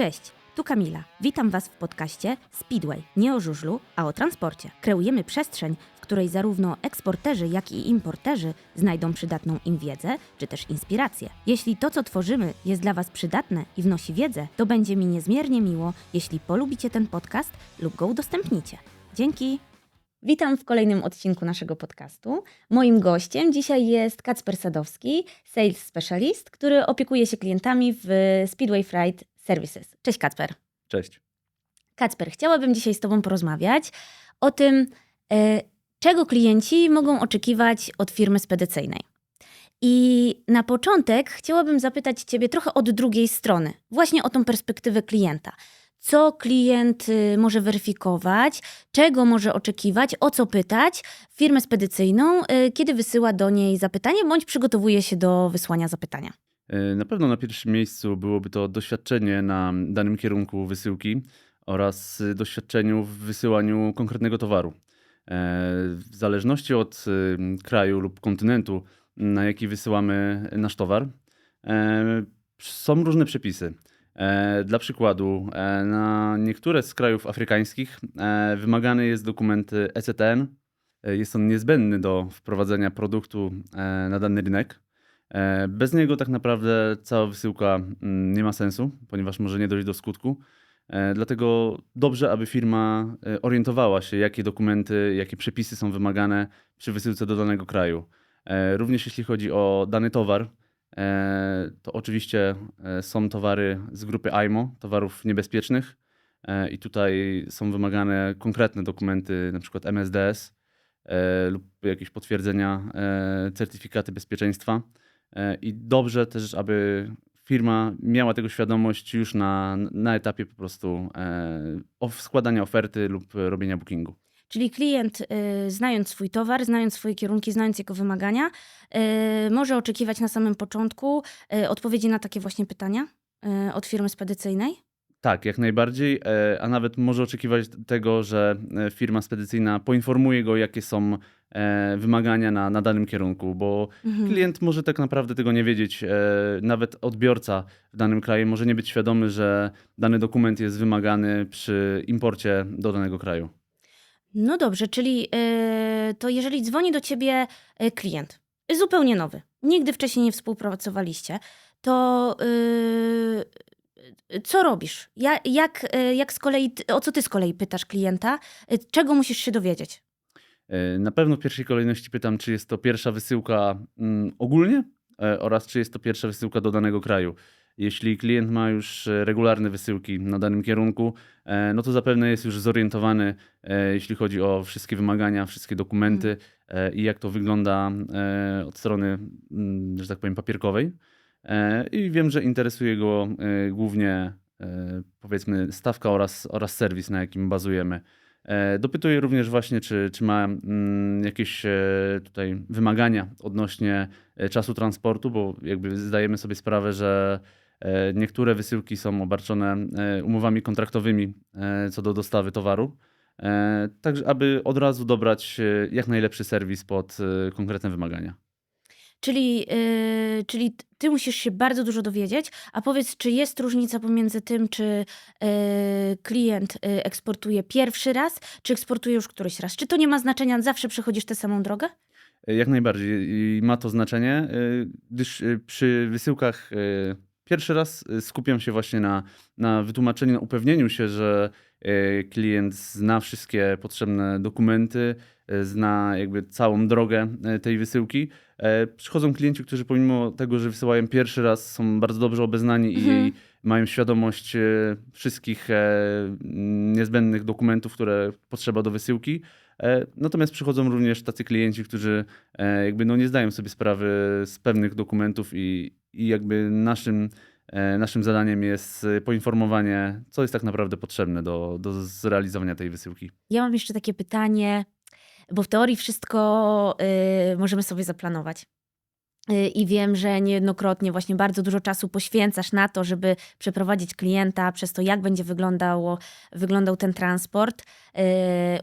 Cześć, tu Kamila. Witam Was w podcaście Speedway. Nie o żużlu, a o transporcie. Kreujemy przestrzeń, w której zarówno eksporterzy, jak i importerzy znajdą przydatną im wiedzę, czy też inspirację. Jeśli to, co tworzymy, jest dla Was przydatne i wnosi wiedzę, to będzie mi niezmiernie miło, jeśli polubicie ten podcast lub go udostępnicie. Dzięki! Witam w kolejnym odcinku naszego podcastu. Moim gościem dzisiaj jest Kacper Sadowski, sales specialist, który opiekuje się klientami w Speedway Freight Services. Cześć Kacper. Cześć. Kacper, chciałabym dzisiaj z Tobą porozmawiać o tym, e, czego klienci mogą oczekiwać od firmy spedycyjnej. I na początek chciałabym zapytać Ciebie trochę od drugiej strony, właśnie o tą perspektywę klienta. Co klient y, może weryfikować, czego może oczekiwać, o co pytać firmę spedycyjną, y, kiedy wysyła do niej zapytanie bądź przygotowuje się do wysłania zapytania. E, Na pewno na pierwszym miejscu byłoby to doświadczenie na danym kierunku wysyłki oraz y, doświadczeniu w wysyłaniu konkretnego towaru. E, W zależności od kraju lub kontynentu, na jaki wysyłamy nasz towar, e, są różne przepisy. E, Dla przykładu, e, na niektóre z krajów afrykańskich e, wymagany jest dokument ECTN. E, Jest on niezbędny do wprowadzenia produktu e, na dany rynek. E, Bez niego tak naprawdę cała wysyłka mm, nie ma sensu, ponieważ może nie dojść do skutku. E, Dlatego dobrze, aby firma e, orientowała się, jakie dokumenty, jakie przepisy są wymagane przy wysyłce do danego kraju. Również jeśli chodzi o dany towar, to oczywiście są towary z grupy IMO, towarów niebezpiecznych. I tutaj są wymagane konkretne dokumenty, przykład MSDS lub jakieś potwierdzenia, certyfikaty bezpieczeństwa. E, I dobrze też, aby firma miała tego świadomość już na, na etapie po prostu e, składania oferty lub robienia bookingu. Czyli klient, y, znając swój towar, znając swoje kierunki, znając jego wymagania, y, może oczekiwać na samym początku y, odpowiedzi na takie właśnie pytania od firmy spedycyjnej. Tak, jak najbardziej, e, a nawet może oczekiwać tego, że e, firma spedycyjna poinformuje go, jakie są e, wymagania na, na danym kierunku, bo Mhm. klient może tak naprawdę tego nie wiedzieć. Nawet odbiorca w danym kraju może nie być świadomy, że dany dokument jest wymagany przy imporcie do danego kraju. No dobrze, czyli to jeżeli dzwoni do ciebie klient, zupełnie nowy, nigdy wcześniej nie współpracowaliście, to co robisz? Ja, jak, y, jak z kolei, o co ty z kolei pytasz klienta? Y, Czego musisz się dowiedzieć? E, Na pewno w pierwszej kolejności pytam, czy jest to pierwsza wysyłka mm, ogólnie e, oraz czy jest to pierwsza wysyłka do danego kraju. Jeśli klient ma już e, regularne wysyłki na danym kierunku, e, no to zapewne jest już zorientowany, e, jeśli chodzi o wszystkie wymagania, wszystkie dokumenty e, i jak to wygląda e, od strony, mm, że tak powiem, papierkowej. E, I wiem, że interesuje go e, głównie, e, powiedzmy, stawka oraz, oraz serwis, na jakim bazujemy. Dopytuję również właśnie, czy, czy ma mm, jakieś tutaj wymagania odnośnie czasu transportu, bo jakby zdajemy sobie sprawę, że niektóre wysyłki są obarczone umowami kontraktowymi co do dostawy towaru. E, Tak, aby od razu dobrać jak najlepszy serwis pod konkretne wymagania. Czyli, yy, czyli ty musisz się bardzo dużo dowiedzieć, a powiedz, czy jest różnica pomiędzy tym, czy yy, klient yy, eksportuje pierwszy raz, czy eksportuje już któryś raz? Czy to nie ma znaczenia, zawsze przechodzisz tę samą drogę? Jak najbardziej i ma to znaczenie, e, gdyż e, przy wysyłkach e, pierwszy raz e, skupiam się właśnie na, na wytłumaczeniu, na upewnieniu się, że e, klient zna wszystkie potrzebne dokumenty, e, zna jakby całą drogę tej wysyłki. E, Przychodzą klienci, którzy pomimo tego, że wysyłają pierwszy raz, są bardzo dobrze obeznani Mhm. i mają świadomość wszystkich e, niezbędnych dokumentów, które potrzeba do wysyłki. E, Natomiast przychodzą również tacy klienci, którzy e, jakby no nie zdają sobie sprawy z pewnych dokumentów i, i jakby naszym, e, naszym zadaniem jest poinformowanie, co jest tak naprawdę potrzebne do, do zrealizowania tej wysyłki. Ja mam jeszcze takie pytanie, bo w teorii wszystko yy, możemy sobie zaplanować. Yy, I wiem, że niejednokrotnie właśnie bardzo dużo czasu poświęcasz na to, żeby przeprowadzić klienta przez to, jak będzie wyglądało, wyglądał ten transport. Yy,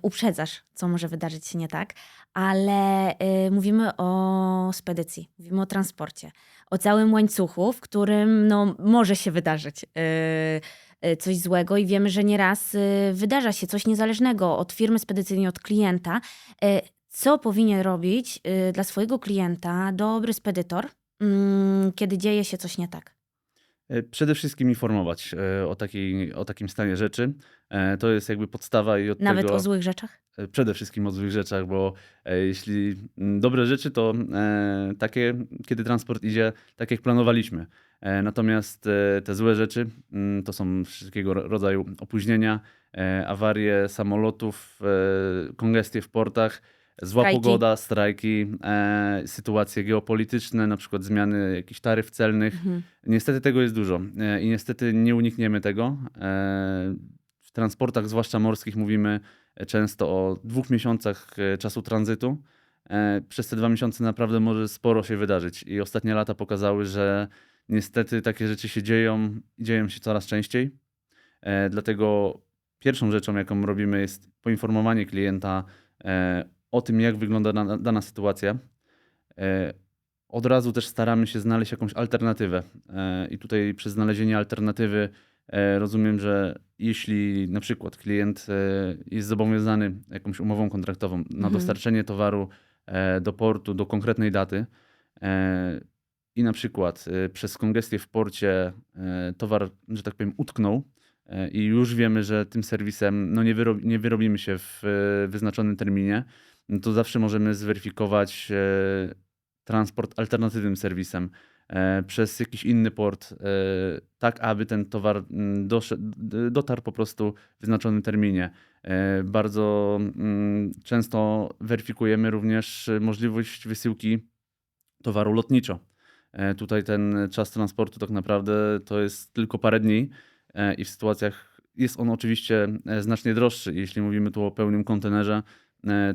uprzedzasz, co może wydarzyć się nie tak, ale yy, mówimy o spedycji, mówimy o transporcie, o całym łańcuchu, w którym no, może się wydarzyć. Yy, y, coś złego i wiemy, że nieraz y, wydarza się coś niezależnego od firmy spedycyjnej, od klienta. Y, Co powinien robić y, dla swojego klienta dobry spedytor, mm, kiedy dzieje się coś nie tak? E, Przede wszystkim informować e, o, takiej, o takim stanie rzeczy. E, To jest jakby podstawa i od Nawet tego... o złych rzeczach? Przede wszystkim o złych rzeczach, bo jeśli mm, dobre rzeczy, to takie, kiedy transport idzie tak, jak planowaliśmy. Natomiast te złe rzeczy mm, to są wszystkiego ro- rodzaju opóźnienia, awarie samolotów, kongestie w portach, zła Strajki. pogoda, strajki, e, sytuacje geopolityczne, na przykład zmiany jakichś taryf celnych. Mhm. Niestety tego jest dużo e, i niestety nie unikniemy tego. E, W transportach, zwłaszcza morskich, mówimy często o dwóch miesiącach e, czasu tranzytu. E, Przez te dwa miesiące naprawdę może sporo się wydarzyć i ostatnie lata pokazały, że niestety takie rzeczy się dzieją i dzieją się coraz częściej. E, Dlatego pierwszą rzeczą, jaką robimy, jest poinformowanie klienta o tym, jak wygląda dana, dana sytuacja. E, Od razu też staramy się znaleźć jakąś alternatywę. E, I tutaj przez znalezienie alternatywy e, rozumiem, że jeśli na przykład klient jest zobowiązany jakąś umową kontraktową na Mhm. dostarczenie towaru do portu do konkretnej daty i na przykład przez kongestię w porcie towar, że tak powiem, utknął i już wiemy, że tym serwisem no nie, wyrob, nie wyrobimy się w wyznaczonym terminie, no to zawsze możemy zweryfikować e, transport alternatywnym serwisem e, przez jakiś inny port, e, tak aby ten towar mm, dotarł po prostu w wyznaczonym terminie. Bardzo mm, często weryfikujemy również możliwość wysyłki towaru lotniczo. Tutaj ten czas transportu tak naprawdę to jest tylko parę dni i w sytuacjach jest on oczywiście znacznie droższy. Jeśli mówimy tu o pełnym kontenerze,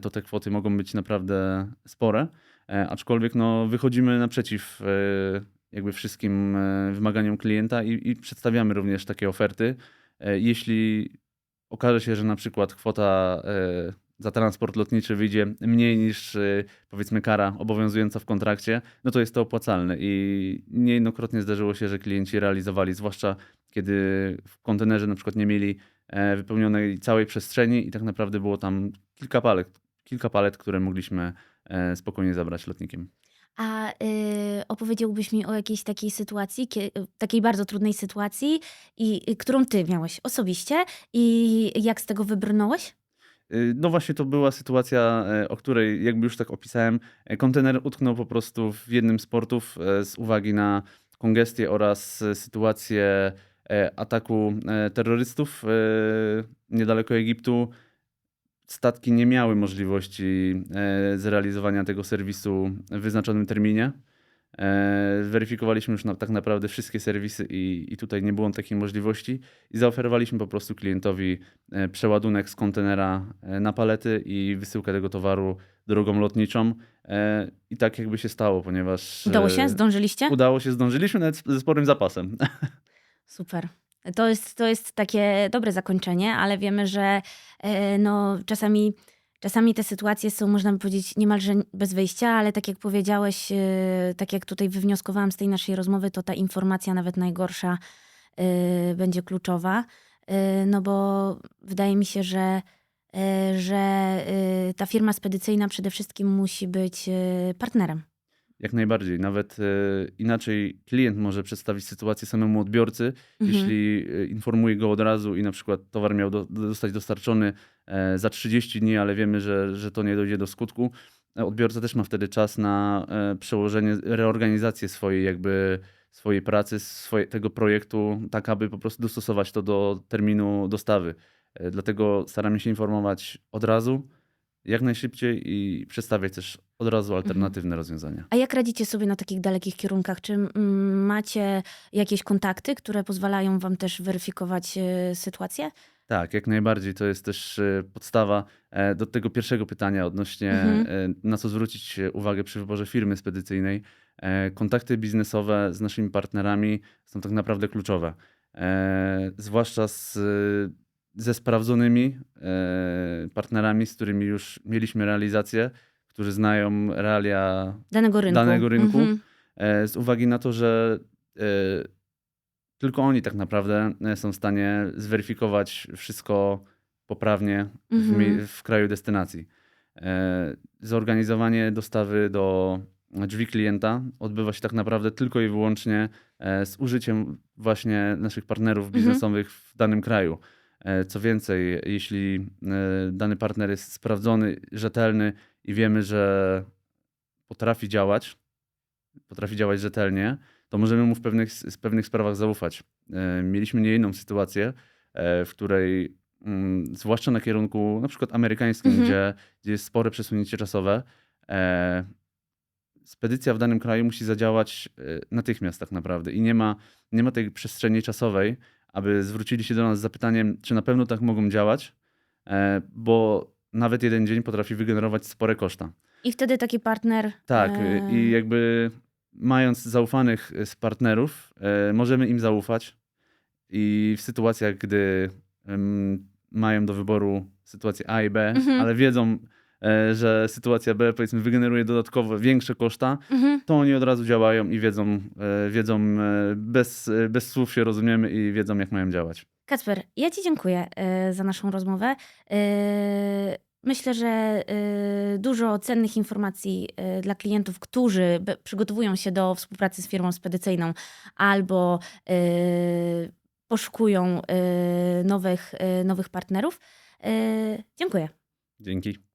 to te kwoty mogą być naprawdę spore, e, aczkolwiek no, wychodzimy naprzeciw e, jakby wszystkim e, wymaganiom klienta i, i przedstawiamy również takie oferty. E, Jeśli okaże się, że na przykład kwota e, za transport lotniczy wyjdzie mniej niż e, powiedzmy kara obowiązująca w kontrakcie, no to jest to opłacalne i niejednokrotnie zdarzyło się, że klienci realizowali, zwłaszcza kiedy w kontenerze na przykład nie mieli e, wypełnionej całej przestrzeni i tak naprawdę było tam kilka palet, kilka palet które mogliśmy e, spokojnie zabrać lotnikiem. A y, opowiedziałbyś mi o jakiejś takiej sytuacji, kie, takiej bardzo trudnej sytuacji, i, y, którą ty miałeś osobiście i jak z tego wybrnąłeś? Y, No właśnie to była sytuacja, e, o której jakby już tak opisałem, e, kontener utknął po prostu w jednym z portów e, z uwagi na kongestię oraz sytuację ataku terrorystów niedaleko Egiptu. Statki nie miały możliwości zrealizowania tego serwisu w wyznaczonym terminie. E, Weryfikowaliśmy już na, tak naprawdę wszystkie serwisy i, i tutaj nie było takiej możliwości i zaoferowaliśmy po prostu klientowi e, przeładunek z kontenera e, na palety i wysyłkę tego towaru drogą lotniczą. I tak jakby się stało, ponieważ Udało się? Zdążyliście? udało się, zdążyliśmy nawet ze sporym zapasem. Super. To jest, to jest takie dobre zakończenie, ale wiemy, że no, czasami, czasami te sytuacje są, można by powiedzieć, niemalże bez wyjścia, ale tak jak powiedziałeś, e, tak jak tutaj wywnioskowałam z tej naszej rozmowy, to ta informacja, nawet najgorsza, e, będzie kluczowa. E, No bo wydaje mi się, że, że ta firma spedycyjna przede wszystkim musi być partnerem. Jak najbardziej. Nawet e, inaczej klient może przedstawić sytuację samemu odbiorcy, Mhm. jeśli e, informuje go od razu i na przykład towar miał do, zostać dostarczony e, za 30 dni, ale wiemy, że, że to nie dojdzie do skutku. Odbiorca też ma wtedy czas na przełożenie, reorganizację swojej jakby swojej pracy, swoje, tego projektu, tak aby po prostu dostosować to do terminu dostawy. Dlatego staramy się informować od razu, jak najszybciej i przedstawiać też od razu alternatywne rozwiązania. A jak radzicie sobie na takich dalekich kierunkach? Czy mm, macie jakieś kontakty, które pozwalają wam też weryfikować e, sytuację? Tak, jak najbardziej. To jest też e, podstawa e, do tego pierwszego pytania odnośnie Mhm. na co zwrócić uwagę przy wyborze firmy spedycyjnej. Kontakty biznesowe z naszymi partnerami są tak naprawdę kluczowe. Zwłaszcza z, ze sprawdzonymi e, partnerami, z którymi już mieliśmy realizację, którzy znają realia Danego rynku. Danego rynku. Mhm. E, z uwagi na to, że e, tylko oni tak naprawdę są w stanie zweryfikować wszystko poprawnie w, Mhm. w kraju destynacji. Zorganizowanie dostawy do drzwi klienta odbywa się tak naprawdę tylko i wyłącznie z użyciem właśnie naszych partnerów Mhm. biznesowych w danym kraju. E, Co więcej, jeśli e, dany partner jest sprawdzony, rzetelny i wiemy, że potrafi działać, potrafi działać rzetelnie, to możemy mu w pewnych, w pewnych sprawach zaufać. E, Mieliśmy nie jedną sytuację, w której, mm, zwłaszcza na kierunku na przykład amerykańskim, Mhm. gdzie, gdzie jest spore przesunięcie czasowe, e, spedycja w danym kraju musi zadziałać natychmiast tak naprawdę i nie ma, nie ma tej przestrzeni czasowej, aby zwrócili się do nas z zapytaniem, czy na pewno tak mogą działać, e, bo nawet jeden dzień potrafi wygenerować spore koszta. I wtedy taki partner. Tak, e, i jakby mając zaufanych z partnerów, e, możemy im zaufać i w sytuacjach, gdy mają do wyboru sytuację A i B, Mhm. ale wiedzą, e, że sytuacja B powiedzmy wygeneruje dodatkowo większe koszta, Mhm. to oni od razu działają i wiedzą, e, wiedzą e, bez, e, bez słów się rozumiemy i wiedzą jak mają działać. Kacper, ja Ci dziękuję e, za naszą rozmowę. E, Myślę, że e, dużo cennych informacji e, dla klientów, którzy przygotowują się do współpracy z firmą spedycyjną albo e, poszukują e, nowych, e, nowych partnerów. E, Dziękuję. Dzięki.